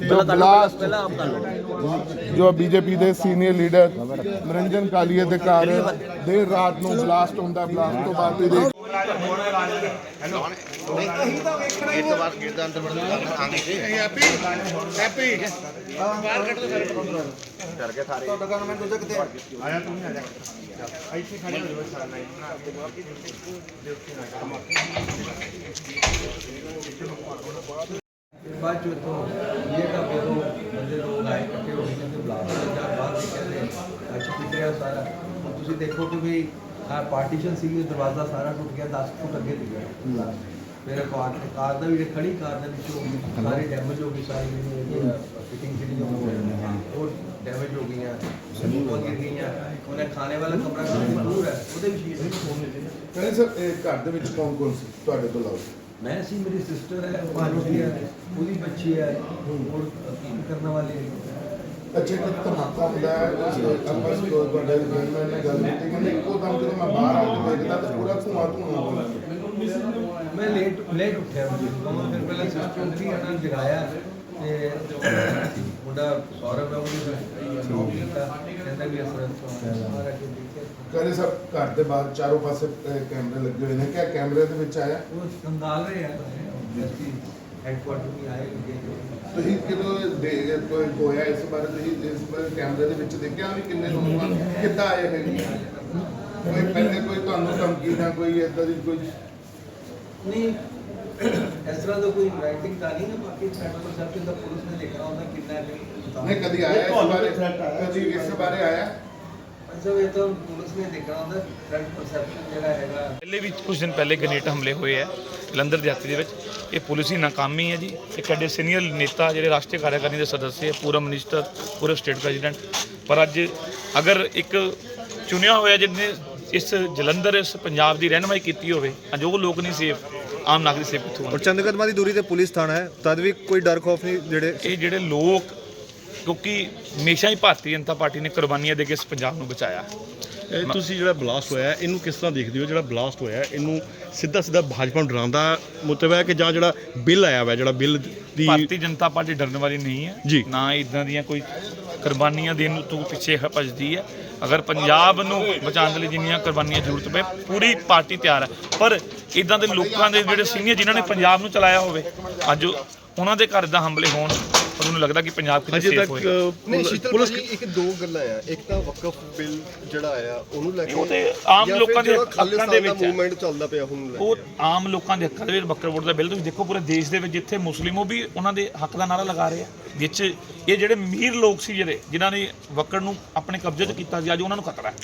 ਜੋ ਬਲਾਸਟ ਜੋ ਬੀਜੇਪੀ ਦੇ ਸੀਨੀਅਰ ਲੀਡਰ ਨਰਿੰਜਨ ਕਾਲੀਏ ਦੇ ਘਰ ਦੇਰ ਰਾਤ ਨੂੰ ਬਲਾਸਟ ਹੁੰਦਾ ਬਲਾਸਟ ਤੋਂ ਬਾਅਦ ਤੁਸੀਂ ਦੇਖ ਬਾਅਦ ਚੋਂ ਤੋਂ ਇਹ ਤਾਂ ਜਦੋਂ ਬੰਦੇ ਲੋਕ ਆਏ ਇਕੱਠੇ ਹੋ ਕੇ ਕਹਿੰਦੇ ਬੁਲਾ ਲਓ ਜਾਂ ਬਾਹਰ ਨਿਕਲਦੇ ਅੱਜ ਪਿੱਟਿਆ ਸਾਰਾ? ਹੁਣ ਤੁਸੀਂ ਦੇਖੋ ਕਿ ਵੀ ਆ ਪਾਰਟੀਸ਼ਨ ਸੀ ਦਰਵਾਜ਼ਾ ਸਾਰਾ ਟੁੱਟ ਗਿਆ 10 ਫੁੱਟ ਅੱਗੇ ਦੀ ਗਿਆ। ਫਿਰ ਕਾਰ ਕਾਰ ਦਾ ਵੀ ਜਿਹੜੀ ਖੜੀ ਕਾਰ ਦੇ ਵਿੱਚ ਉਹ ਸਾਰੀ ਡੈਮੇਜ ਹੋ ਗਈ, ਸਾਰੀ ਜਿਹੜੀ ਫਿਟਿੰਗ ਜਿਹੜੀ ਉਹ ਉਹ ਡੈਮੇਜ ਹੋ ਗਈਆਂ ਸਮੂਹ ਗਿਰ ਗਈਆਂ। ਉਹਨੇ ਖਾਣੇ ਵਾਲਾ ਕਮਰਾ ਕਾਫੀ ਦੂਰ ਹੈ, ਉਹਦੇ ਵਿੱਚ ਹੀ ਕਹਿੰਦੇ ਸਰ, ਇਹ ਘਰ ਦੇ ਵਿੱਚ ਕੌਣ ਕੌਣ ਸੀ? ਤੁਹਾਡੇ ਤੋਂ ਇਲਾਵਾ ਮੈਂ ਸੀ ਮੇਰੀ ਸਿਸਟਰ ਹੈ ਭਾਜੀ ਹੈ। ਉਹਦੀ ਬੱਚੀ ਹੈ ਹੋਰ ਕੀ ਕਰਨ ਵਾਲੀ ਹੈ। ਅੱਛਾ ਕਿ ਧਮਾਕਾ ਹੁੰਦਾ ਹੈ ਆਪਾਂ ਸਟੋਰ ਤੁਹਾਡੇ ਗਵਰਨਮੈਂਟ ਨੇ ਗੱਲ ਕੀਤੀ ਕਿ ਇੱਕੋ ਦਮ ਜਦੋਂ ਮੈਂ ਬਾਹਰ ਆ ਕੇ ਦੇਖਦਾ ਤਾਂ ਪੂਰਾ ਧੂਆਂ ਧੂਆਂ ਹੋ ਗਿਆ ਮੈਂ ਲੇਟ ਲੇਟ ਉੱਠਿਆ। ਮੈਂ ਫਿਰ ਪਹਿਲਾਂ ਸਿਸਟਰ ਉੱਠੀ ਉਹਨਾਂ ਨੂੰ ਜਗਾਇਆ ਤੇ ਮੁੰਡਾ ਸੌਰਵ ਹੈ ਉਹਨੇ ਨੋਟ ਕੀਤਾ ਕਹਿੰਦਾ ਵੀ ਅਸਰ ਸਾਰਾ ਕਿ ਦੇਖਿਆ। ਕਹਿੰਦੇ ਸਰ ਘਰ ਦੇ ਬਾਹਰ ਚਾਰੋਂ ਪਾਸੇ ਕੈਮਰੇ ਲੱਗੇ ਹੋਏ ਨੇ। ਕਿਆ ਕੈਮਰੇ ਦੇ ਵਿੱਚ ਆਇਆ? ਉਹ ਸੰਭਾਲ ਰਹੇ ਆ ਅਸੀਂ ਹੈਡਕੁਆਰਟਰ ਵੀ ਆਏ ਕਿ ਤੁਸੀਂ ਕਿਦੋਂ ਦੇ ਕੋਈ ਹੋਇਆ ਇਸ ਬਾਰੇ? ਤੁਸੀਂ ਇਸ ਬਾਰੇ ਕੈਮਰੇ ਦੇ ਵਿੱਚ ਦੇਖਿਆ ਵੀ ਕਿੰਨੇ ਲੋਕ ਕਿੱਦਾਂ ਆਏ ਹੈਗੇ ਕੋਈ ਪਹਿਲੇ ਕੋਈ ਤੁਹਾਨੂੰ ਧਮਕੀ ਜਾਂ ਕੋਈ ਏਦਾਂ ਦੀ ਕੋਈ ਨਹੀਂ ਇਸ ਤਰ੍ਹਾਂ ਦਾ ਕੋਈ ਰਾਈਟਿੰਗ ਤਾਂ ਨਹੀਂ ਹੈ ਬਾਕੀ ਥ੍ਰੈਟ ਪਰਸੈਪਸ਼ਨ ਦਾ ਪੁਲਿਸ ਨੇ ਦੇਖਣਾ ਹੁੰਦਾ ਕਿੰਨਾ ਹੈ ਨਹੀਂ ਕਦੀ ਆਇਆ ਇਸ ਬਾਰੇ? ਕਦੀ ਇਸ ਬਾਰੇ ਆਇਆ? ਅੱਛਾ ਇਹ ਤਾਂ ਪੁਲਿਸ ਨੇ ਦੇਖਣਾ ਹੁੰਦਾ ਥ੍ਰੈਟ ਪਰਸੈਪਸ਼ਨ ਜਿਹੜਾ ਹੈਗਾ। ਪਹਿਲੇ ਵੀ ਕੁਝ ਦਿਨ ਪਹਿਲੇ ਗ੍ਰੇਨੇਡ ਹਮਲੇ ਹੋਏ ਆ ਜਲੰਧਰ ਦਿਹਾਤੀ ਦੇ ਵਿੱਚ। ਇਹ ਪੁਲਿਸ ਦੀ ਨਾਕਾਮੀ ਹੈ ਜੀ। ਇੱਕ ਸਾਡੇ ਸੀਨੀਅਰ ਨੇਤਾ ਜਿਹੜੇ ਰਾਸ਼ਟਰੀ ਕਾਰਜਕਾਰਨੀ ਦੇ ਸਦੱਸਿਆ ਹੈ ਪੂਰਾ ਮਿਨਿਸਟਰ ਪੂਰੇ ਸਟੇਟ ਪ੍ਰੈਜ਼ੀਡੈਂਟ ਪਰ ਅੱਜ ਅਗਰ ਇੱਕ ਚੁਣਿਆ ਹੋਇਆ ਜਿਹਨੇ ਇਸ ਜਲੰਧਰ ਇਸ ਪੰਜਾਬ ਦੀ ਰਹਿਨਮਾਈ ਕੀਤੀ ਹੋਵੇ ਅੱਜ ਉਹ ਲੋਕ ਨਹੀਂ ਸੇਫ ਆਮ ਨਾਗਰਿਕ ਸੇਫ ਕਿੱਥੋਂ ਔਰ ਚੰਦ ਕਦਮਾਂ ਦੀ ਦੂਰੀ ਤੇ ਪੁਲਿਸ ਥਾਣਾ ਹੈ ਤਦ ਵੀ ਕੋਈ ਡਰ ਖੌਫ ਨਹੀਂ ਜਿਹੜੇ ਇਹ ਜਿਹੜੇ ਲੋਕ ਕਿਉਂਕਿ ਹਮੇਸ਼ਾ ਹੀ ਭਾਰਤੀ ਜਨਤਾ ਪਾਰਟੀ ਨੇ ਕੁਰਬਾਨੀਆਂ ਦੇ ਕੇ ਇਸ ਪੰਜਾਬ ਨੂੰ ਬਚਾਇਆ। ਇਹ ਤੁਸੀਂ ਜਿਹੜਾ ਬਲਾਸਟ ਹੋਇਆ ਹੈ, ਇਹਨੂੰ ਕਿਸ ਤਰ੍ਹਾਂ ਦੇਖਦੇ ਹੋ? ਜਿਹੜਾ ਬਲਾਸਟ ਹੋਇਆ ਹੈ, ਇਹਨੂੰ ਸਿੱਧਾ ਸਿੱਧਾ ਭਾਜਪਾ ਨੂੰ ਡਰਾਉਣ ਦਾ ਮਤਲਬ ਹੈ ਕਿ ਜਾਂ ਜਿਹੜਾ ਬਿੱਲ ਆਇਆ ਹੋਇਆ ਜਿਹੜਾ ਬਿੱਲ ਦੀ ਭਾਰਤੀ ਜਨਤਾ ਪਾਰਟੀ ਡਰਨ ਵਾਲੀ ਨਹੀਂ ਹੈ। ਜੀ। ਨਾ ਇਦਾਂ ਦੀਆਂ ਕੋਈ ਕੁਰਬਾਨੀਆਂ ਦੇਣ ਤੋਂ ਪਿੱਛੇ ਹ- ਭੱਜਦੀ ਹੈ। ਅਗਰ ਪੰਜਾਬ ਨੂੰ ਬਚਾਉਣ ਦੇ ਲਈ ਜਿੰਨੀਆਂ ਕੁਰਬਾਨੀਆਂ ਜ਼ਰੂਰਤ ਪਏ ਪੂਰੀ ਪਾਰਟੀ ਤਿਆਰ ਹੈ। ਪਰ ਇਦਾਂ ਦੇ ਲੋਕਾਂ ਦੇ ਜਿਹੜੇ ਸੀਨੀਅਰ ਜਿਨ੍ਹਾਂ ਨੇ ਪੰਜਾਬ ਨੂੰ ਚਲਾਇਆ ਹੋਵੇ ਅੱਜ ਉਹਨਾਂ ਦੇ ਘਰ ਦਾ ਹਮਲੇ ਹੋਣ ਪਰ ਮੈਨੂੰ ਲੱਗਦਾ ਕਿ ਪੰਜਾਬ ਕਿਤੇ ਅਜੇ ਸੇਫ ਤੱਕ ਅ, ਨਹੀਂ ਪੁਲਿਸ- ਸ਼ੀਤਲ ਪੁਲਿਸ ਭਾਜੀ ਇੱਕ ਦੋ ਗੱਲਾਂ ਆ ਇੱਕ ਤਾਂ ਵਕਫ ਬਿੱਲ ਜਿਹੜਾ ਆਇਆ ਉਹਨੂੰ ਲੈ ਕੇ ਉਹ ਤੇ ਆਮ ਜਾਂ ਫਿਰ ਲੋਕਾਂ ਦੇ ਜਿਹੜਾ ਹੱਕਾਂ ਦੇ ਖਾਲਿਸਤਾਨ ਵਿੱਚ। ਮੂਵਮੈਂਟ ਚੱਲਦਾ ਪਿਆ ਹੁਣ ਲੈ ਕੇ। ਉਹ ਆਮ ਲੋਕਾਂ ਦੇ ਹੱਕਾਂ ਦੇ ਵਿੱਚ ਬੱਕਰ ਵੋਟ ਦਾ ਬਿੱਲ ਤੁਸੀਂ ਦੇਖੋ ਪੂਰੇ ਦੇਸ਼ ਦੇ ਵਿੱਚ ਜਿੱਥੇ ਮੁਸਲਿਮ ਉਹ ਵੀ ਉਹਨਾਂ ਦੇ ਹੱਕ ਦਾ ਨਾਰਾ ਲਗਾ ਰਹੇ ਆ ਵਿੱਚ ਇਹ ਜਿਹੜੇ ਅਮੀਰ ਲੋਕ ਸੀ ਜਿਹੜੇ ਜਿਨ੍ਹਾਂ ਨੇ ਵਕਰ ਨੂੰ ਆਪਣੇ ਕਬਜ਼ੇ 'ਚ ਕੀਤਾ ਸੀ ਅੱਜ ਉਹਨਾਂ ਨੂੰ ਖਤਰਾ ਹੈ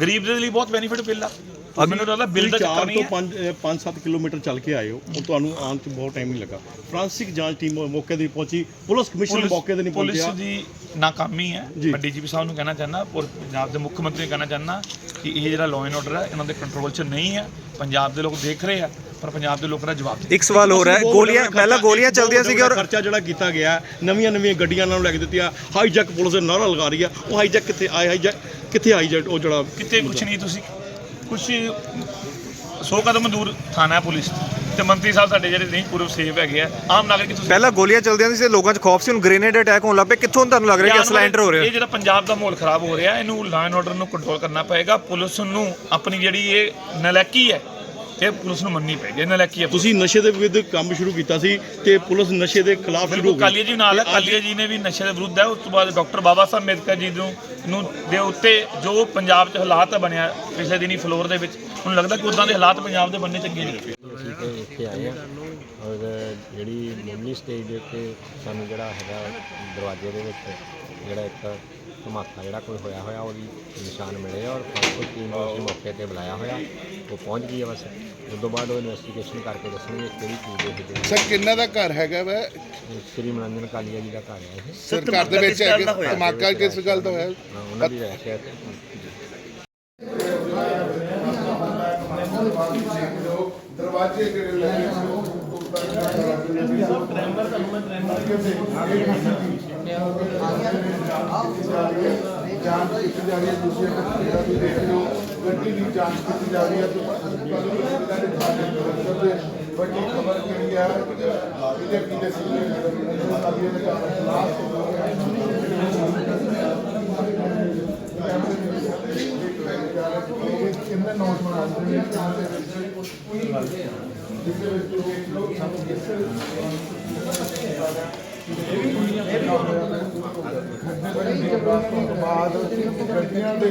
ਗਰੀਬ ਦੇ ਲਈ ਬਹੁਤ ਬੈਨੀਫਿਟ ਬਿੱਲ ਆ ਮੈਨੂੰ ਲੱਗਦਾ ਬਿੱਲ ਦਾ ਚੱਕਰ 4 ਨਹੀਂ ਤੋਂ ਹੈ। 5 5-7 ਕਿਲੋਮੀਟਰ ਚੱਲ ਕੇ ਆਏ ਹੋ। ਉਹ ਤੁਹਾਨੂੰ ਆਉਣ 'ਚ ਬਹੁਤ ਟਾਈਮ ਨਹੀਂ ਲੱਗਾ। ਫ੍ਰਾਂਸਿਕ ਜਾਂਚ ਟੀਮ ਮੌਕੇ ਤੇ ਪਹੁੰਚੀ। ਪੁਲਿਸ ਕਮਿਸ਼ਨਰ ਮੌਕੇ ਤੇ ਨਹੀਂ ਪੁਲਿਸ ਪਹੁੰਚਿਆ ਦੀ ਨਾਕਾਮੀ ਹੈ। ਜੀ। ਮੈਂ ਡੀਜੀਪੀ ਸਾਹਿਬ ਨੂੰ ਕਹਿਣਾ ਚਾਹੁੰਦਾ ਔਰ ਪੰਜਾਬ ਦੇ ਮੁੱਖ ਮੰਤਰੀ ਨੂੰ ਕਹਿਣਾ ਚਾਹੁੰਦਾ ਕਿ ਇਹ ਜਿਹੜਾ ਲਾਅ ਐਂਡ ਆਰਡਰ ਹੈ ਇਹਨਾਂ ਦੇ ਕੰਟਰੋਲ 'ਚ ਨਹੀਂ ਹੈ। ਪੰਜਾਬ ਦੇ ਲੋਕ ਦੇਖ ਰਹੇ ਆ ਪਰ ਪੰਜਾਬ ਦੇ ਲੋਕਾਂ ਦਾ ਜਵਾਬ ਦੇ ਇੱਕ ਸਵਾਲ ਹੋ ਰਿਹਾ ਹੈ ਗੋਲੀਆਂ ਪਹਿਲਾਂ ਗੋਲੀਆਂ ਚੱਲਦੀਆਂ ਸੀਗੀਆਂ ਔਰ ਖਰਚਾ ਜਿਹੜਾ ਕੀਤਾ ਗਿਆ ਨਵੀਆਂ ਨਵੀਆਂ ਗੱਡੀਆਂ ਨਾਲ ਲੈ ਕੇ ਦਿੱਤੀਆਂ। ਹਾਈਜੈਕ ਪੁਲਿਸ ਦੇ ਨਾਰਾ ਲਗਾ ਰਹੀ ਆ ਉਹ ਹਾਈਜੈਕ ਕਿੱਥੇ ਆਏ ਹਾਈਜੈਕ ਕਿੱਥੇ ਹਾਈਜੈਕ ਉਹ ਜਿਹੜਾ ਕਿਤੇ ਕੁਛ ਨਹੀਂ ਤੁਸੀਂ ਕੁਛ ਸੌ ਕਦਮ ਦੂਰ ਥਾਣਾ ਹੈ ਪੁਲਿਸ ਤੇ। ਮੰਤਰੀ ਸਾਹਿਬ ਸਾਡੇ ਜਿਹੜੇ ਨਹੀਂ ਪੂਰੇ ਸੇਫ ਹੈਗੇ ਆ ਆਮ ਨਾਗਰਿਕ ਤੁਸੀਂ ਪਹਿਲਾਂ ਗੋਲੀਆਂ ਚੱਲਦੀਆਂ ਸੀ ਤੇ ਲੋਕਾਂ 'ਚ ਖੌਫ ਸੀ ਹੁਣ ਗ੍ਰੇਨੇਡ ਅਟੈਕ ਹੋਣ ਲੱਗ ਪਏ। ਕਿੱਥੋਂ ਤੁਹਾਨੂੰ ਲੱਗ ਰਿਹਾ ਕਿ ਸਿਲੰਡਰ ਹੋ ਰਿਹਾ? ਇਹ ਜਿਹੜਾ ਪੰਜਾਬ ਦਾ ਮਾਹੌਲ ਖਰਾਬ ਹੋ ਰਿਹਾ ਇਹਨੂੰ ਲਾਅ ਐਂਡ ਆਰਡਰ ਨੂੰ ਕੰਟਰੋਲ ਕਰਨਾ ਪਏਗਾ। ਪੁਲਿਸ ਨੂੰ ਆਪਣੀ ਜਿਹੜੀ ਇਹ ਨਲਾਇਕੀ ਹੈ ਇਹ ਪੁਲਿਸ ਨੂੰ ਮੰਨਣੀ ਪਏਗੀ? ਇਹ ਨਲਾਇਕੀ ਹੈ ਤੁਸੀਂ ਨਸ਼ੇ ਦੇ ਵਿਰੁੱਧ ਕੰਮ ਸ਼ੁਰੂ ਕੀਤਾ ਸੀ ਤੇ ਪੁਲਿਸ ਨਸ਼ੇ ਦੇ ਖਿਲਾਫ ਸ਼ੁਰੂ ਹੋ ਕਾਲੀਆ ਜੀ ਨਾਲ ਹੈ। ਕਾਲੀਆ ਜੀ ਨੇ ਵੀ ਨਸ਼ੇ ਦੇ ਵਿਰੁੱਧ ਹੈ। ਉਸ ਤੋਂ ਬਾਅਦ ਡਾਕਟਰ ਬਾਬਾ ਸਾਹਿਬ ਅੰਬੇਦਕਰ ਜੀ ਨੂੰ ਨੂੰ ਦੇ ਉੱਤੇ ਜੋ ਪੰਜਾਬ 'ਚ ਹਾਲਾਤ ਬਣਿਆ ਪਿਛਲੇ ਦਿਨੀ ਫਲੋਰ ਦੇ ਵਿੱਚ ਮੈਨੂੰ ਲੱਗਦਾ ਕਿ ਉਦਾਂ ਦੇ ਹਾਲਾਤ ਪੰਜਾਬ ਦੇ ਬੰਨੇ ਚੰਗੇ ਨਹੀਂ ਅਸੀਂ ਤੇ ਇੱਥੇ ਆਏ ਆ ਔਰ ਜਿਹੜੀ ਮੁੱਢਲੀ ਸਟੇਜ ਦੇ ਉੱਤੇ ਸਾਨੂੰ ਜਿਹੜਾ ਹੈਗਾ ਦਰਵਾਜ਼ੇ ਦੇ ਵਿੱਚ ਜਿਹੜਾ ਇੱਕ ਧਮਾਕਾ ਜਿਹੜਾ ਕੋਈ ਹੋਇਆ ਹੋਇਆ ਉਹਦੀ ਨਿਸ਼ਾਨ ਮਿਲੇ ਔਰ ਫਾਸਟ ਟੀਮ ਨੂੰ ਅਸੀਂ ਮੌਕੇ ਤੇ ਬੁਲਾਇਆ ਹੋਇਆ। ਉਹ ਪਹੁੰਚ ਗਈ ਹੈ ਬਸ। ਉਸ ਤੋਂ ਬਾਅਦ ਉਹ ਇਨਵੈਸਟੀਗੇਸ਼ਨ ਕਰਕੇ ਦੱਸਣਗੇ ਕਿਹੜੀ ਚੀਜ਼ ਦੇ ਵਿੱਚ ਸਰ ਕਿੰਨਾ ਦਾ ਘਰ ਹੈਗਾ ਵਾ? ਸ੍ਰੀ ਮਨੰਜਨ ਕਾਲੀਆ ਜੀ ਦਾ ਘਰ ਹੈ ਇਹ। ਸਰ ਘਰ ਦੇ ਵਿੱਚ ਹੈਗੇ ਧਮਾਕਾ ਕਿਸ ਗੱਲ ਦਾ ਹੋਇਆ? ਹਾਂ, ਉਹਨਾਂ ਦੀ ਰਹਿਸ਼ ਹੈ ਦਰਵਾਜ਼ੇ ਕਿਹੜੇ ਲੱਗੇ ਜਾਂਚ ਕੀਤੀ ਜਾ ਰਹੀ ਹੈ ਦੂਸਰੇ ਤਸਵੀਰਾਂ ਵੀ ਦੇਖ ਰਹੇ ਹੋ ਗੱਡੀ ਦੀ ਜਾਂਚ ਕੀਤੀ ਜਾ ਰਹੀ ਹੈ ਤੇ ਵੱਡੀ ਖਬਰ ਜਿਹੜੀ ਆ ਬੀਜੇਪੀ ਦੇ ਸੀਨੀਅਰ ਸਾਥੀਆਂ ਦੇ ਘਰ ਬਲਾਸਟ ਹੋ ਗਿਆ ਕਿੰਨੇ ਨੌਜਵਾਨ ਆਉਂਦੇ ਨੇ? ਜਿਸਦੇ ਵਿੱਚ ਤੁਸੀਂ ਦੇਖ ਲਓ ਸਾਨੂੰ ਕਿਸੇ ਬਾਅਦ ਗੱਡੀਆਂ ਦੇ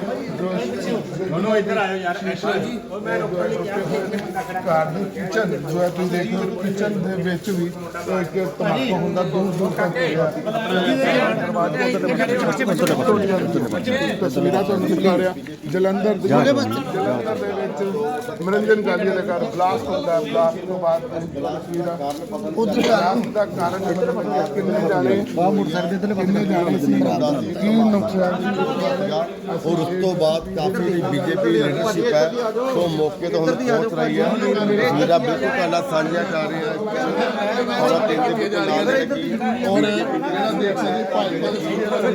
ਦੋਨੋਂ ਇੱਧਰ ਆਇਓ। ਯਾਰ ਹਾਂਜੀ ਮੈਂ ਰੋਕਣ ਲਈ ਕਿਹਾ ਕਾਰ ਦੀ ਕਿਚਨ ਜੋ ਹੈ ਤੁਸੀਂ ਦੇਖ ਲਓ ਕਿਚਨ ਦੇ ਵਿੱਚ ਵੀ ਇੱਕ ਤਮਾਕੂ ਹੁੰਦਾ ਦੂਰ ਦੂਰ ਤੱਕ ਪਿਆ ਤਸਵੀਰਾਂ ਤੁਹਾਨੂੰ ਦਿਖਾ ਰਿਹਾ। ਜਲੰਧਰ ਦੇ ਜਲੰਧਰ। ਦੇ ਵਿੱਚ ਮਨੋਰੰਜਨ ਗਾਲੀਆ ਦਾ ਘਰ ਬਲਾਸਟ ਹੁੰਦਾ ਹੈ। ਬਲਾਸਟ ਤੋਂ ਬਾਅਦ ਤਸਵੀਰਾਂ ਉਧਰ ਦਾ ਕਾਰਨ ਕਿੰਨੇ ਜਾਣੇ ਬਾਹਰ ਮੋਟਰਸਾਈਕਲ ਦੇ ਕਿੰਨੇ ਜਾਣੇ ਸੀ? ਕੀ ਨੁਕਸਾਨ ਔਰ ਉਸ ਤੋਂ ਬਾਅਦ ਕਾਫੀ ਬੀਜੇਪੀ ਲੀਡਰਸ਼ਿਪ ਹੈ, ਉਹ ਮੌਕੇ ਤੋਂ ਹੁਣ ਪਹੁੰਚ ਰਹੀ ਹੈ। ਮੇਰਾ ਬਿਲਕੁਲ ਤੁਹਾਡਾ ਸਾਂਝਾ ਕਰ ਰਿਹਾ ਔਰ ਤਿੰਨ ਦੇ ਨਾਲ ਔਰ ਜਿਹੜਾ ਦੇਖ ਸਕਦੇ ਭਾਜਪਾ